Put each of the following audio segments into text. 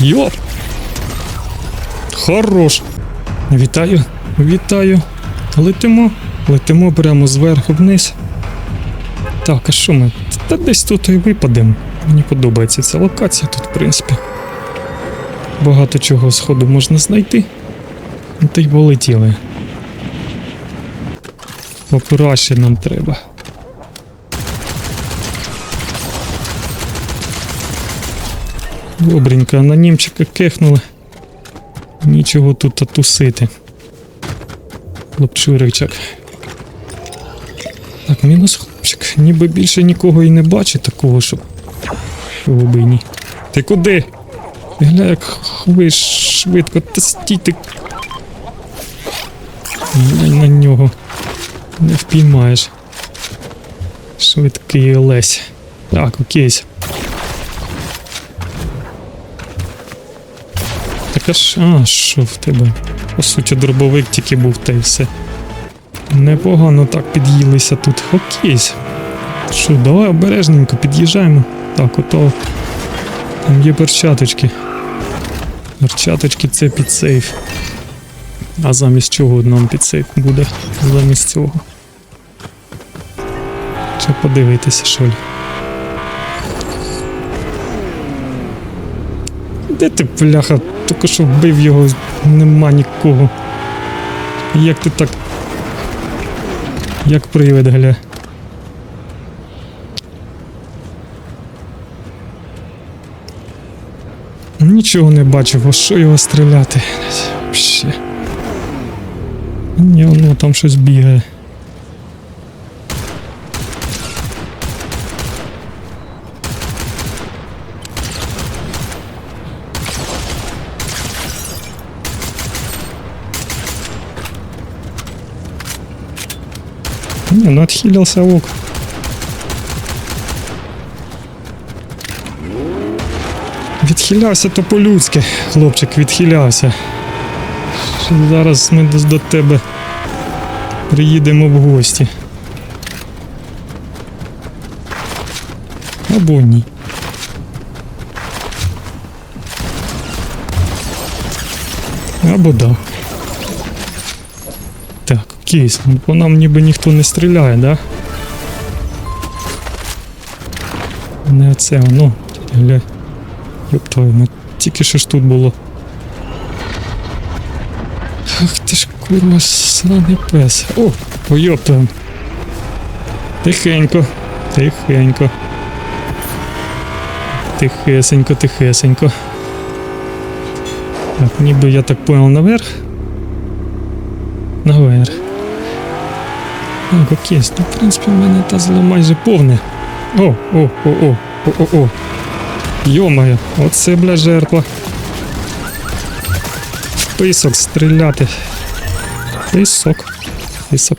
Йоп! Хорош! Вітаю, вітаю. Летимо, летимо прямо зверху вниз. Так, а що ми? Та десь тут і випадемо. Мені подобається ця локація тут, в принципі. Багато чого сходу можна знайти. Та й полетіли. Попураще нам треба. Добренько, анонімчика кехнули. Нічого тут тусити. Хлопчуричок. Так, мінус хлопчик. Ніби більше нікого і не бачить такого, щоб. Би ні. Ти куди? Гля, як ви швидко. Та стій ти. На нього. Не впіймаєш. Швидкий Олесь. Так, окей. Так а ж, а, що в тебе? По суті, дробовик тільки був та й все. Непогано так під'їлися тут. Окей. Що, давай обережненько під'їжджаємо. Так, ото. Там є перчаточки. Перчаточки це під сейф. А замість чого нам під сейф буде? Замість цього. Чи подивитися, що ли? Де ти, бляха? Тільки що вбив його, нема нікого. Як ти так. Як привид, гля. Нічого не бачив, а що його стріляти? Ще. Ні, воно там щось бігає. Не, ну отхилился ок. Відхилявся то по-людськи, хлопчик, відхилявся. Зараз ми до тебе приїдемо в гості. Або ні. Або да. Кейс, ну, по нам ніби ніхто не стріляє, да? Не оце воно. Гля. Йоп твою, мать, тільки що ж тут було. Ах ти ж курва сраний пес. О, о. Тихенько, тихенько. Тихесенько, тихесенько. Так, ніби я так понял наверх. Наверх. Так, окей, ну, в принципі, в мене та зло майже повне. О, о, о, о, о, о. Йомаю, оце, бля, жертва. Писок стріляти. Писок. Писок.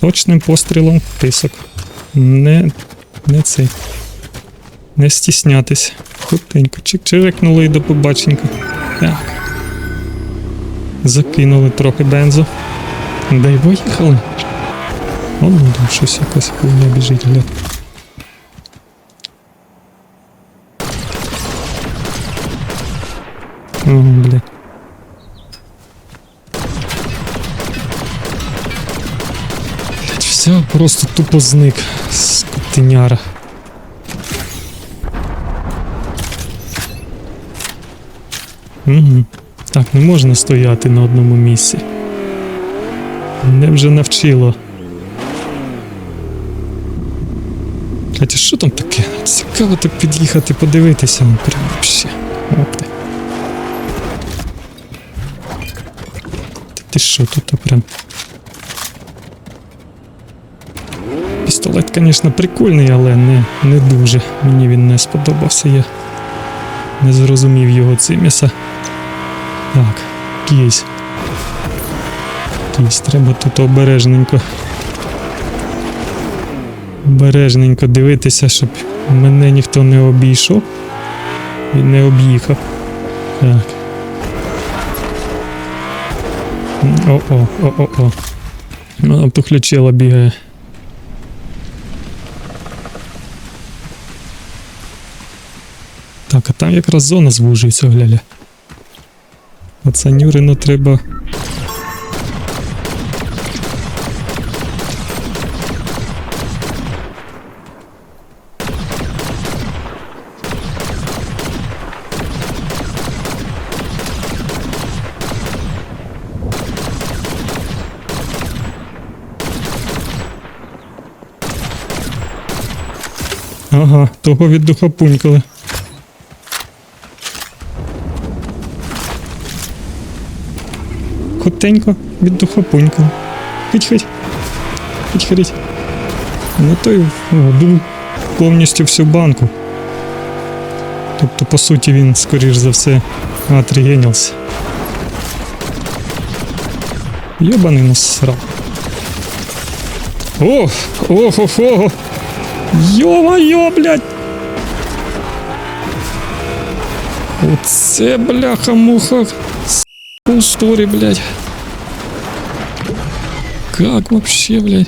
Точним пострілом писок. Не. Не цей. Не стіснятись. Хутенько. Чик-чирикнули і до побаченька. Так. Закинули трохи бензу. Да й поїхали. О, ну там щось якась хуйня біжить, гля. О, бля. Блять, все просто тупо зник. Скотиняра. Угу. Так, не можна стояти на одному місці. Мене вже навчило. Хотя що там таке? Цікаво так під'їхати, подивитися, ну прям вообще. Опти. Та ти що тут прям. Пістолет, звісно, прикольний, але не, не дуже. Мені він не сподобався. Я не зрозумів його циміса. Так, кейс. Кейс, треба тут обережненько. Обережненько дивитися, щоб мене ніхто не обійшов і не об'їхав. Так. О-о, о-о-о. Вона тухлячила бігає. Так, а там якраз зона звужується, гляля. Оце Нюрину треба. Ага, того віддухопунькали. Хотенько віддухопунькали. Хить-хить. Хить-хить. Ну той вбив повністю всю банку. Тобто, по суті, він, скоріш за все, отрігенівся. Йобаний насрав. Ох, ох, ох! Йо-моє, блядь! Оце бляха-муха. Сторі, блядь. Как вообще, блядь?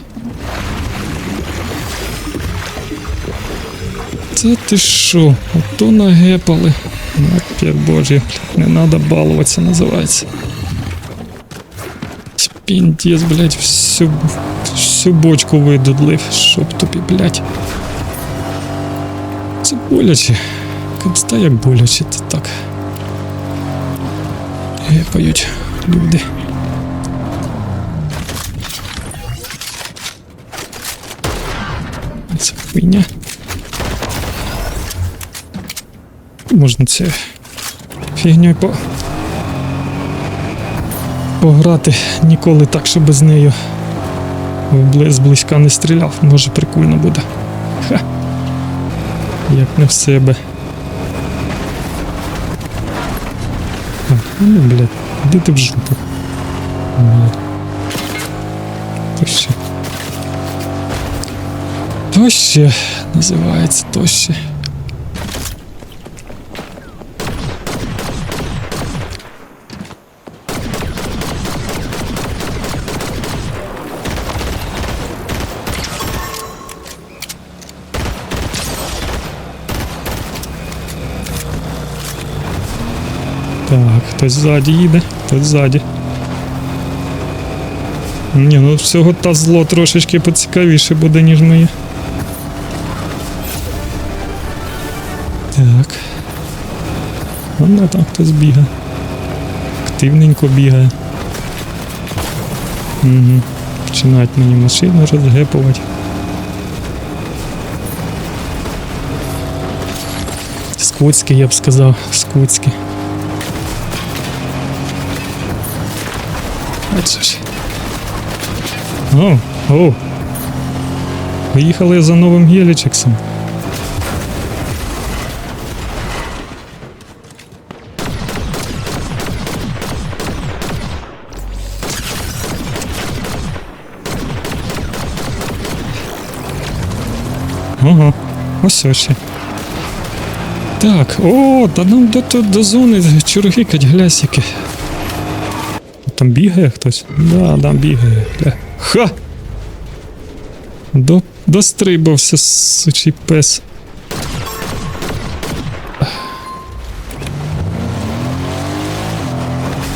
Це ти шо? Ото нагепали. Божий, блядь, не надо балуватися, називається. Піндец, блядь, всю, всю бочку видудлив, щоб тобі, блядь. Це боляче. Капста як боляче, це так. Гепають люди. Це хуйня. Можна це фігньою по... пограти ніколи так, щоб з нею зблизька не стріляв. Може прикольно буде. Ха. Як не в себе. Так, ну, блядь, іди ти в жопу. Блядь. Тоще. називається то Так, хтось ззаді їде, хтось ззаді. Ні, ну всього та зло трошечки поцікавіше буде, ніж моє. Так. Ну, там хтось бігає. Активненько бігає. Угу. Починають мені машину розгепувати. Скотський, я б сказав, скотський. Оце. О, о. Поїхали за новим гелічексом. Ага, ось ось. Так, о, та нам до, до, до зони чургикать глясики. Там бігає хтось? Да, там бігає. Ха! До, дострибався, сучий пес.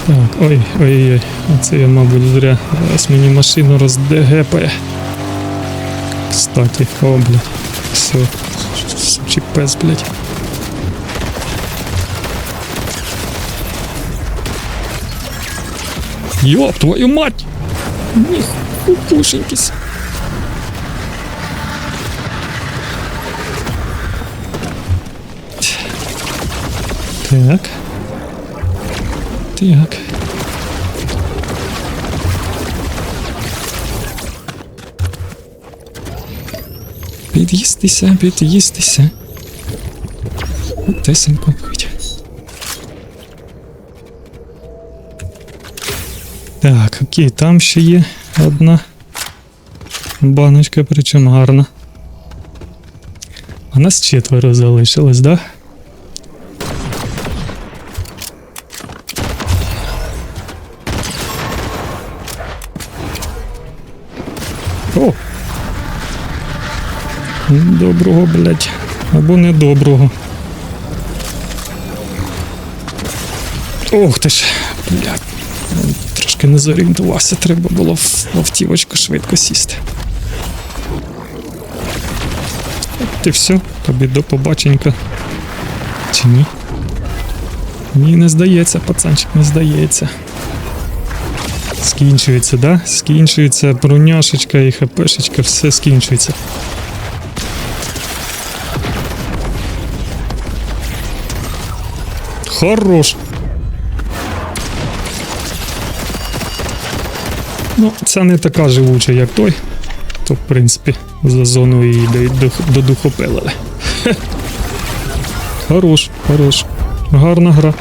Так, ой, ой, ой, оце я, мабуть, зря. Зараз мені машину роздегепає. Кстати, о, блядь. Все. Сучий пес, блядь. Ёб твою мать! Нихуюшенькись. Так. Так. Під'їстися, під'їстися. Тесенько Так, окей, там ще є одна баночка, причому гарна. А нас четверо залишилось, да? О! Доброго, блядь. Або недоброго. Ох ти ж, блядь. Трошки не зорієнтувався, треба було в автівочку швидко сісти. От і все, тобі до побаченька. Чи ні? Ні, не здається, пацанчик, не здається. Скінчується, да? Скінчується броняшечка і хпшечка, все скінчується. Хорош. Ну, це не така живуча, як той. То, в принципі, за зону її до, до, додухопилили. Хе. Хорош, хорош. Гарна гра.